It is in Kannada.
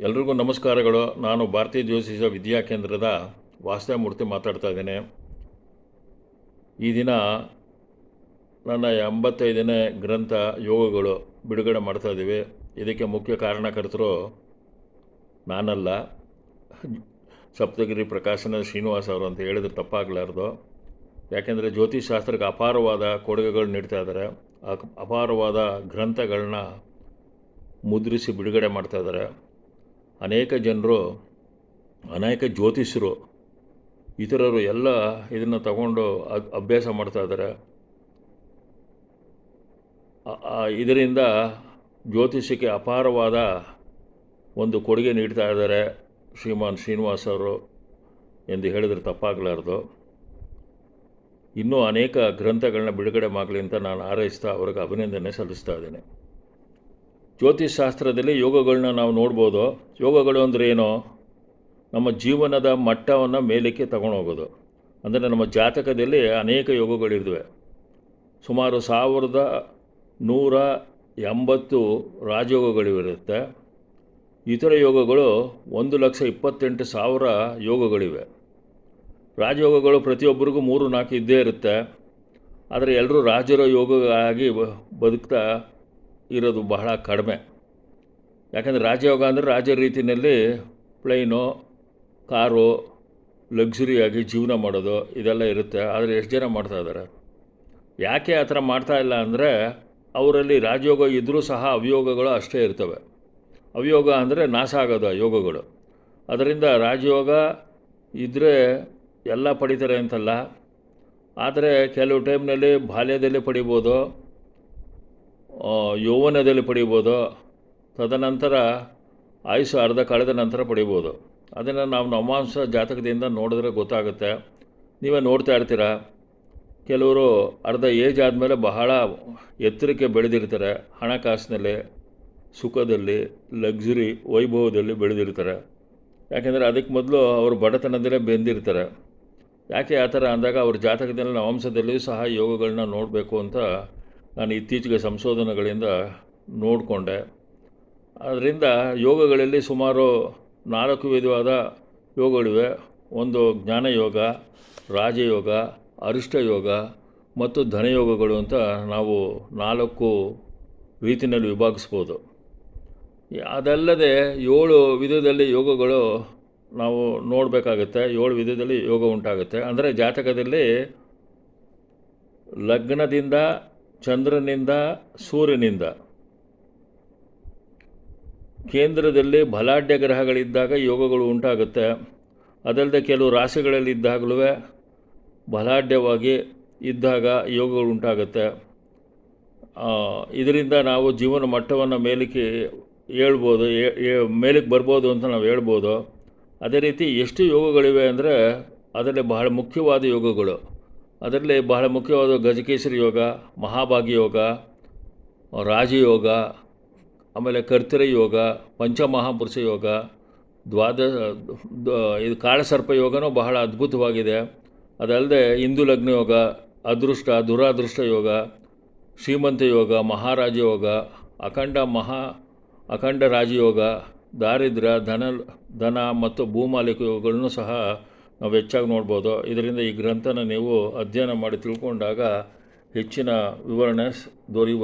ಎಲ್ರಿಗೂ ನಮಸ್ಕಾರಗಳು. ನಾನು ಭಾರತೀಯ ಜ್ಯೋತಿಷ ವಿದ್ಯಾಕೇಂದ್ರದ ವಾಸ್ತವಮೂರ್ತಿ ಮಾತಾಡ್ತಾ ಇದ್ದೇನೆ. ಈ ದಿನ ನನ್ನ ಎಂಬತ್ತೈದನೇ ಗ್ರಂಥ ಯೋಗಗಳು ಬಿಡುಗಡೆ ಮಾಡ್ತಾ ಇದ್ದೀವಿ. ಇದಕ್ಕೆ ಮುಖ್ಯ ಕಾರಣಕರ್ತರು ನಾನಲ್ಲ. ಸಪ್ತಗಿರಿ ಪ್ರಕಾಶನ ಶ್ರೀನಿವಾಸ್ ಅವರು ಅಂತ ಹೇಳಿದ್ರೆ ತಪ್ಪಾಗಲಾರ್ದು. ಯಾಕೆಂದರೆ ಜ್ಯೋತಿಷಾಸ್ತ್ರಕ್ಕೆ ಅಪಾರವಾದ ಕೊಡುಗೆಗಳು ನೀಡ್ತಾ ಇದ್ದಾರೆ. ಅಪಾರವಾದ ಗ್ರಂಥಗಳನ್ನ ಮುದ್ರಿಸಿ ಬಿಡುಗಡೆ ಮಾಡ್ತಾ ಇದ್ದಾರೆ. ಅನೇಕ ಜನರು, ಅನೇಕ ಜ್ಯೋತಿಷರು ಇತರರು ಎಲ್ಲ ಇದನ್ನು ತಗೊಂಡು ಅಭ್ಯಾಸ ಮಾಡ್ತಾ ಇದ್ದಾರೆ. ಇದರಿಂದ ಜ್ಯೋತಿಷಕ್ಕೆ ಅಪಾರವಾದ ಒಂದು ಕೊಡುಗೆ ನೀಡ್ತಾ ಇದ್ದಾರೆ ಶ್ರೀಮಾನ್ ಶ್ರೀನಿವಾಸ್ ಅವರು ಎಂದು ಹೇಳಿದರೆ ತಪ್ಪಾಗಲಾರ್ದು. ಇನ್ನೂ ಅನೇಕ ಗ್ರಂಥಗಳನ್ನ ಬಿಡುಗಡೆ ಮಾಡಲಿ ಅಂತ ನಾನು ಆರೈಸ್ತಾ ಅವ್ರಿಗೆ ಅಭಿನಂದನೆ ಸಲ್ಲಿಸ್ತಾ ಇದ್ದೇನೆ. ಜ್ಯೋತಿಷ್ ಶಾಸ್ತ್ರದಲ್ಲಿ ಯೋಗಗಳನ್ನ ನಾವು ನೋಡ್ಬೋದು. ಯೋಗಗಳು ಅಂದರೆ ಏನು? ನಮ್ಮ ಜೀವನದ ಮಟ್ಟವನ್ನು ಮೇಲಕ್ಕೆ ತಗೊಂಡೋಗೋದು. ಅಂದರೆ ನಮ್ಮ ಜಾತಕದಲ್ಲಿ ಅನೇಕ ಯೋಗಗಳಿದ್ದಾವೆ ಸುಮಾರು ಸಾವಿರದ ನೂರ ಎಂಬತ್ತು ರಾಜಯೋಗಗಳಿರುತ್ತೆ. ಇತರ ಯೋಗಗಳು ಒಂದು ಲಕ್ಷ ಇಪ್ಪತ್ತೆಂಟು ಸಾವಿರ ಯೋಗಗಳಿವೆ. ರಾಜಯೋಗಗಳು ಪ್ರತಿಯೊಬ್ಬರಿಗೂ ಮೂರು ನಾಲ್ಕು ಇದ್ದೇ ಇರುತ್ತೆ. ಆದರೆ ಎಲ್ಲರೂ ರಾಜರ ಯೋಗ ಆಗಿ ಬದುಕ್ತಾ ಇರೋದು ಬಹಳ ಕಡಿಮೆ. ಯಾಕಂದರೆ ರಾಜಯೋಗ ಅಂದರೆ ರಾಜ ರೀತಿಯಲ್ಲಿ ಪ್ಲೈನು, ಕಾರು, ಲಕ್ಸುರಿಯಾಗಿ ಜೀವನ ಮಾಡೋದು ಇದೆಲ್ಲ ಇರುತ್ತೆ. ಆದರೆ ಎಷ್ಟು ಜನ ಮಾಡ್ತಾ ಇದ್ದಾರೆ? ಯಾಕೆ ಆ ಥರ ಮಾಡ್ತಾ ಇಲ್ಲ ಅಂದರೆ ಅವರಲ್ಲಿ ರಾಜಯೋಗ ಇದ್ದರೂ ಸಹ ಅವಯೋಗಗಳು ಅಷ್ಟೇ ಇರ್ತವೆ. ಅವಯೋಗ ಅಂದರೆ ನಾಶ ಆಗೋದು ಆ ಯೋಗಗಳು. ಅದರಿಂದ ರಾಜಯೋಗ ಇದ್ದರೆ ಎಲ್ಲ ಪಡಿತಾರೆ ಅಂತಲ್ಲ. ಆದರೆ ಕೆಲವು ಟೈಮ್ನಲ್ಲಿ ಬಾಲ್ಯದಲ್ಲಿ ಪಡಿಬೋದು. ಯೌವನದಲ್ಲಿ ಪಡಿಬೋದು. ತದನಂತರ ಆಯುಸ್ಸು ಅರ್ಧ ಕಳೆದ ನಂತರ ಪಡಿಬೋದು. ಅದನ್ನು ನಾವು ನವಾಂಶ ಜಾತಕದಿಂದ ನೋಡಿದ್ರೆ ಗೊತ್ತಾಗುತ್ತೆ. ನೀವೇ ನೋಡ್ತಾ ಇರ್ತೀರ? ಕೆಲವರು ಅರ್ಧ ಏಜ್ ಆದಮೇಲೆ ಬಹಳ ಎತ್ತರಕ್ಕೆ ಬೆಳೆದಿರ್ತಾರೆ. ಹಣಕಾಸಿನಲ್ಲಿ, ಸುಖದಲ್ಲಿ ಲಗ್ಸುರಿ ವೈಭವದಲ್ಲಿ ಬೆಳೆದಿರ್ತಾರೆ. ಯಾಕೆಂದರೆ ಅದಕ್ಕೆ ಮೊದಲು ಅವರು ಬಡತನದಲ್ಲೇ ಬೆಂದಿರ್ತಾರೆ. ಯಾಕೆ ಆ ಥರ ಅಂದಾಗ ಅವ್ರ ಜಾತಕದಲ್ಲಿ ನವಾಂಶದಲ್ಲಿಯೂ ಸಹ ಯೋಗಗಳನ್ನ ನೋಡಬೇಕು ಅಂತ ನಾನು ಇತ್ತೀಚೆಗೆ ಸಂಶೋಧನೆಗಳಿಂದ ನೋಡಿಕೊಂಡೆ. ಅದರಿಂದ ಯೋಗಗಳಲ್ಲಿ ಸುಮಾರು ನಾಲ್ಕು ವಿಧವಾದ ಯೋಗಗಳಿವೆ. ಒಂದು ಜ್ಞಾನಯೋಗ, ರಾಜಯೋಗ, ಅರಿಷ್ಟ ಯೋಗ ಮತ್ತು ಧನಯೋಗಗಳು ಅಂತ ನಾವು ನಾಲ್ಕು ರೀತಿಯಲ್ಲಿ ವಿಭಾಗಿಸ್ಬೋದು. ಅದಲ್ಲದೆ ಏಳು ವಿಧದಲ್ಲಿ ಯೋಗಗಳು ನಾವು ನೋಡಬೇಕಾಗುತ್ತೆ. ಏಳು ವಿಧದಲ್ಲಿ ಯೋಗ ಉಂಟಾಗುತ್ತೆ. ಅಂದರೆ ಜಾತಕದಲ್ಲಿ ಲಗ್ನದಿಂದ ಚಂದ್ರನಿಂದ ಸೂರ್ಯನಿಂದ. ಕೇಂದ್ರದಲ್ಲಿ ಬಲಾಢ್ಯ ಗ್ರಹಗಳಿದ್ದಾಗ ಯೋಗಗಳು ಉಂಟಾಗುತ್ತೆ. ಅದಲ್ಲದೆ ಕೆಲವು ರಾಶಿಗಳಲ್ಲಿದ್ದಾಗಲೂ ಬಲಾಢ್ಯವಾಗಿ ಇದ್ದಾಗ ಯೋಗಗಳು ಉಂಟಾಗುತ್ತೆ. ಇದರಿಂದ ನಾವು ಜೀವನ ಮಟ್ಟವನ್ನು ಮೇಲಕ್ಕೆ ಹೇಳ್ಬೋದು ಮೇಲಕ್ಕೆ ಬರ್ಬೋದು ಅಂತ ನಾವು ಹೇಳ್ಬೋದು. ಅದೇ ರೀತಿ ಎಷ್ಟು ಯೋಗಗಳಿವೆ ಅಂದರೆ ಅದರಲ್ಲಿ ಬಹಳ ಮುಖ್ಯವಾದ ಯೋಗಗಳು. ಅದರಲ್ಲಿ ಬಹಳ ಮುಖ್ಯವಾದ ಗಜಕೇಸರಿ ಯೋಗ ಮಹಾಭಾಗಿ ಯೋಗ ರಾಜಯೋಗ ಆಮೇಲೆ ಕರ್ತರ ಯೋಗ, ಪಂಚಮಹಾಪುರುಷ ಯೋಗ, ದ್ವಾದ ಇದು ಕಾಳಸರ್ಪ ಯೋಗನೂ ಬಹಳ ಅದ್ಭುತವಾಗಿದೆ. ಅದಲ್ಲದೆ ಹಿಂದೂ ಲಗ್ನ ಯೋಗ, ಅದೃಷ್ಟ, ದುರಾದೃಷ್ಟ ಯೋಗ, ಶ್ರೀಮಂತ ಯೋಗ, ಮಹಾರಾಜ ಯೋಗ, ಅಖಂಡ ಮಹಾ, ಅಖಂಡ ರಾಜಯೋಗ ದಾರಿದ್ರ್ಯ ಧನ ಧನ ಮತ್ತು ಭೂಮಾಲಿಕ ಯೋಗಗಳನ್ನು ಸಹ ನಾವು ಹೆಚ್ಚಾಗಿ ನೋಡ್ಬೋದು. ಇದರಿಂದ ಈ ಗ್ರಂಥನ ನೀವು ಅಧ್ಯಯನ ಮಾಡಿ ತಿಳ್ಕೊಂಡಾಗ ಹೆಚ್ಚಿನ ವಿವರಣೆ ದೊರೆಯುವ